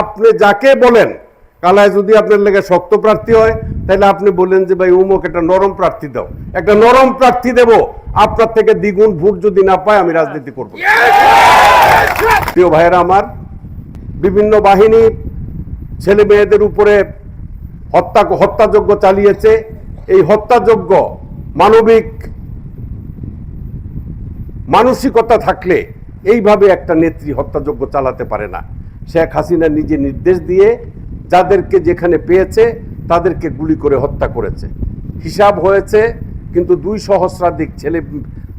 আপনি যাকে বলেন, কালায় যদি আপনার লেগে শক্ত প্রার্থী হয় তাহলে আপনি বলেন যে, ভাই, উমুক, একটা নরম প্রার্থী দাও। একটা নরম প্রার্থী দেব, আপনার থেকে দ্বিগুণ ভোট যদি না পায়, আমি রাজনীতি করব। প্রিয় ভাইয়েরা আমার, বিভিন্ন বাহিনী ছেলে মেয়েদের উপরে হত্যা, হত্যাযজ্ঞ চালিয়েছে। এই হত্যাযজ্ঞ মানবিক মানসিকতা থাকলে এইভাবে একটা নেত্রী হত্যাযজ্ঞ চালাতে পারে না। শেখ হাসিনা নিজে নির্দেশ দিয়ে যাদেরকে যেখানে পেয়েছে তাদেরকে গুলি করে হত্যা করেছে। হিসাব হয়েছে কিন্তু দুই সহস্রাধিক ছেলে,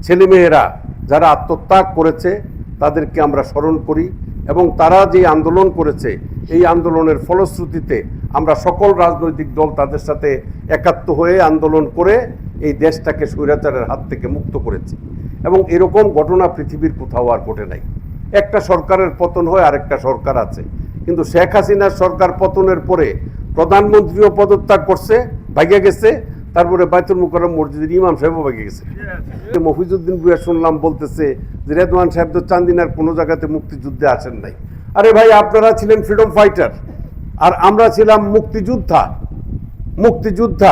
ছেলেমেয়েরা যারা আত্মত্যাগ করেছে তাদেরকে আমরা স্মরণ করি এবং তারা যে আন্দোলন করেছে এই আন্দোলনের ফলশ্রুতিতে আমরা সকল রাজনৈতিক দল তাদের সাথে একাত্ম হয়ে আন্দোলন করে এই দেশটাকে স্বৈরাচারের হাত থেকে মুক্ত করেছি। এবং এরকম ঘটনা পৃথিবীর কোথাও আর ঘটে নাই। একটা সরকারের পতন হয়, আরেকটা সরকার আছে। কিন্তু শেখ হাসিনার সরকার পতনের পরে প্রধানমন্ত্রীও পদত্যাগ করছে, ভাইগে গেছে, তারপরে বাইতুল মুকরম মসজিদের ইমাম সাহেবও ভাগে গেছে। মফিজুদ্দিন ভুয়া শুনলাম বলতেছে যে, রেদওয়ান সাহেব তো চান্দিনার কোনো জায়গাতে মুক্তিযুদ্ধে আসেন নাই। আরে ভাই, আপনারা ছিলেন ফ্রিডম ফাইটার, আর আমরা ছিলাম মুক্তিযোদ্ধা। মুক্তিযোদ্ধা,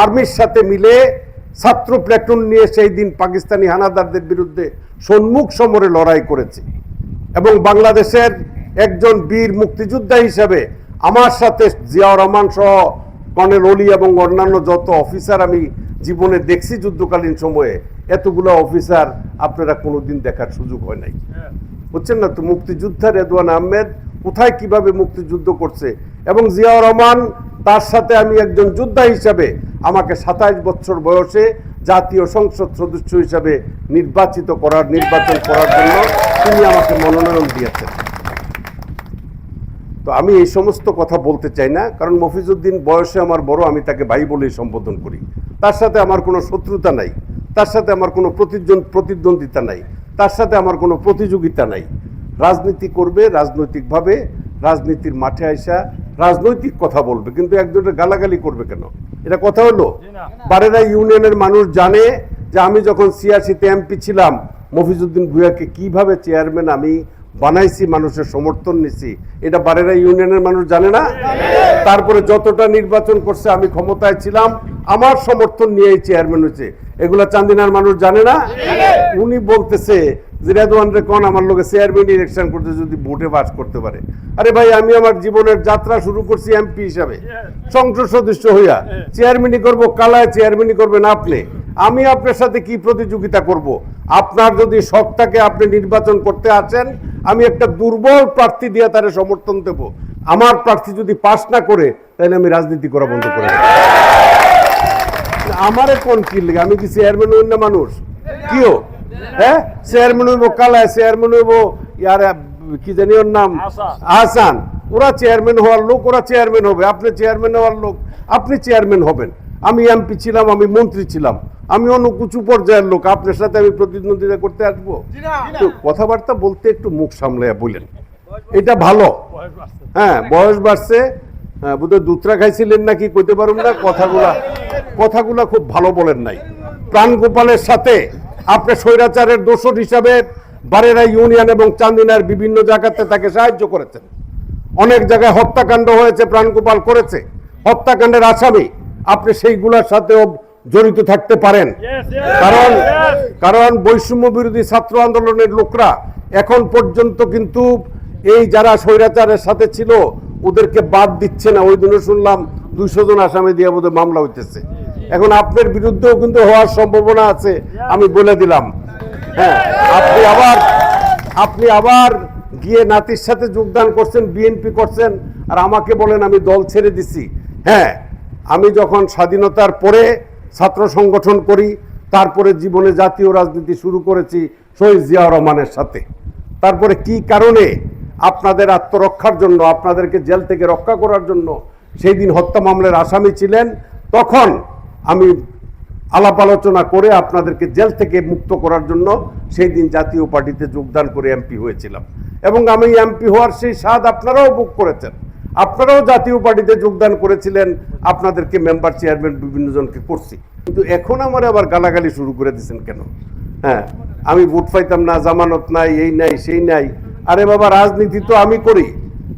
আর্মির সাথে মিলে ছাত্র প্ল্যাটুন নিয়ে সেই দিন পাকিস্তানি হানাদারদের বিরুদ্ধে সম্মুখ সমরে লড়াই করেছি। এবং বাংলাদেশের একজন বীর মুক্তিযোদ্ধা হিসাবে আমার সাথে জিয়াউর রহমান সহ কর্নেল অলি এবং অন্যান্য যত অফিসার আমি জীবনে দেখছি যুদ্ধকালীন সময়ে, এতগুলো অফিসার আপনারা কোনোদিন দেখার সুযোগ হয় নাই। বুঝছেন না? তো মুক্তিযোদ্ধা রেদওয়ান আহমেদ কোথায় কীভাবে মুক্তিযুদ্ধ করছে? এবং জিয়াউর রহমান তার সাথে আমি একজন যোদ্ধা হিসাবে আমাকে সাতাইশ বছর বয়সে জাতীয় সংসদ সদস্য হিসাবে নির্বাচিত করার, নির্বাচন করার জন্য তিনি আমাকে মনোনয়ন দিয়েছেন। তো আমি এই সমস্ত কথা বলতে চাই না কারণ মফিজউদ্দিন বয়সে আমার বড় আমি তাকে ভাই বলেই সম্বোধন করি। তার সাথে আমার কোনো শত্রুতা নাই তার সাথে আমার কোনো প্রতিদ্বন্দ্বিতা নাই তার সাথে আমার কোনো প্রতিযোগিতা নাই। রাজনীতি করবে রাজনৈতিকভাবে রাজনীতির মাঠে আইসা রাজনৈতিক কথা বলবে কিন্তু একজনের গালাগালি করবে কেন? এটা কথা হলো? বারেরা ইউনিয়নের মানুষ জানে যে আমি যখন সিয়াসিতে এমপি ছিলাম মফিজউদ্দিন ভুয়াকে কীভাবে চেয়ারম্যান আমি বানাইছি, মানুষের সমর্থন নিছি, এটা বারেরা ইউনিয়নের মানুষ জানে না? তারপরে যতটা নির্বাচন করছে, আমি ক্ষমতায় ছিলাম, আমার সমর্থন নিয়েই চেয়ারম্যান হয়েছে। এগুলা চান্দিনার মানুষ জানে না? উনি বলতেছে কোন আমার লোকে চেয়ারম্যান ইলেকশন করতে যদি ভোটে করতে পারে। আরে ভাই, আমি আমার জীবনের যাত্রা শুরু করছি এমপি হিসাবে। সংসদ সদস্য হইয়া। চেয়ারম্যানই করব, কালায় চেয়ারম্যানই করবেন আপনি। আমি আপনার সাথে কি প্রতিযোগিতা করব? আপনার যদি আপনি নির্বাচন করতে আছেন আমি একটা দুর্বল প্রার্থী দিয়ে তারে সমর্থন দেব। আমার প্রার্থী যদি পাশ না করে, তাহলে আমি রাজনীতি করা বন্ধ করে। আমারে কোন কি লাগে? আমি কি চেয়ারম্যান না মানুষ? কিও? হ্যাঁ চেয়ারম্যান হইব কালায় চেয়ারম্যান হইব ইয়ার কি জানি ওর নাম? আহসান ওরা চেয়ারম্যান হওয়ার লোক ওরা চেয়ারম্যান হবে। আপনি চেয়ারম্যান হওয়ার লোক আপনি চেয়ারম্যান হবেন। আমি এমপি ছিলাম আমি মন্ত্রী ছিলাম। আমি অন্য উঁচু পর্যায়ের লোক। আপনার সাথে আমি প্রতিদ্বন্দ্বিতা করতে আসব? তো কথাবার্তা বলতে একটু মুখ সামলাইয়া বলেন। এটা ভালো। হ্যাঁ বয়স বাড়ছে। হ্যাঁ বোধহয় দুধরা খাইছিলেন নাকি কইতে পারুন না। কথাগুলা কথাগুলা খুব ভালো বলেন নাই। প্রাণ গোপালের সাথে আপনি স্বৈরাচারের দোষর হিসাবে বারেরা ইউনিয়ন এবং চান্দিনার বিভিন্ন জায়গাতে তাকে সাহায্য করেছেন। অনেক জায়গায় হত্যাকাণ্ড হয়েছে প্রাণগোপাল করেছে। হত্যাকাণ্ডের আসামি আপনি সেইগুলোর সাথেও জড়িত থাকতে পারেন। কারণ কারণ বৈষম্য বিরোধী ছাত্র আন্দোলনের লোকরা এখন পর্যন্ত কিন্তু এই যারা স্বৈরাচারের সাথে ছিল ওদেরকে বাদ দিচ্ছে না। ওই দিনও শুনলাম দুইশো জন আসামি দিয়ে বোধহয় মামলা হইতেছে। এখন আপনার বিরুদ্ধেও কিন্তু হওয়ার সম্ভাবনা আছে, আমি বলে দিলাম। হ্যাঁ আপনি আবার আপনি আবার গিয়ে নাতির সাথে যোগদান করছেন, বিএনপি করছেন, আর আমাকে বলেন আমি দল ছেড়ে দিছি। হ্যাঁ আমি যখন স্বাধীনতার পরে ছাত্র সংগঠন করি, তারপরে জীবনে জাতীয় রাজনীতি শুরু করেছি শহীদ জিয়াউর রহমানের সাথে। তারপরে কি কারণে আপনাদের আত্মরক্ষার জন্য, আপনাদেরকে জেল থেকে রক্ষা করার জন্য সেই দিন হত্যা মামলার আসামি ছিলেন, তখন আমি আলাপ আলোচনা করে আপনাদেরকে জেল থেকে মুক্ত করার জন্য সেই দিন জাতীয় পার্টিতে যোগদান করে এমপি হয়েছিলাম। এবং আমি এমপি হওয়ার সেই স্বাদ আপনারাও বুক করেছেন। আপনারাও জাতীয় পার্টিতে যোগদান করেছিলেন, আপনাদেরকে মেম্বার চেয়ারম্যান বিভিন্ন জনকে করছি। কিন্তু এখন আমার আবার গালাগালি শুরু করে দিয়েছেন কেন? হ্যাঁ আমি ভোট পাইতাম না, জামানত নাই, এই নাই, সেই নাই। আরে বাবা, রাজনীতি তো আমি করি।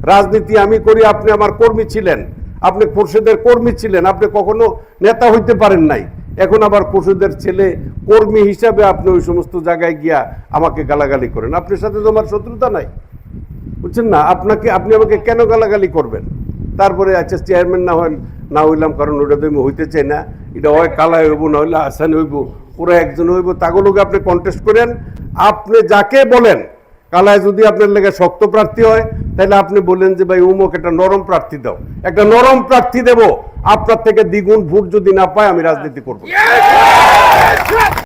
রাজনীতি আমি করি, আপনি আমার কর্মী ছিলেন। আপনি পরিষদের কর্মী ছিলেন, আপনি কখনো নেতা হইতে পারেন নাই। এখন আবার পরিষদের ছেলে কর্মী হিসাবে আপনি ওই সমস্ত জায়গায় গিয়া আমাকে গালাগালি করেন। আপনার সাথে তো আমার শত্রুতা নাই। বুঝছেন না? আপনাকে, আপনি আমাকে কেন গালাগালি করবেন? তারপরে আচ্ছা চেয়ারম্যান না হয় না হইলাম, কারণ ওটা তো আমি হইতে চাই না। এটা হয় কালাই হইব, না হইলে আসান হইব, ওরা একজন হইব। তাগুলোকে আপনি কন্টেস্ট করেন। আপনি যাকে বলেন কালায় যদি আপনার লেগে শক্ত প্রার্থী হয় তাহলে আপনি বলেন যে ভাই উমুক, একটা নরম প্রার্থী দাও। একটা নরম প্রার্থী দেব। আপনার থেকে দ্বিগুণ ভোট যদি না পায়, আমি রাজনীতি করব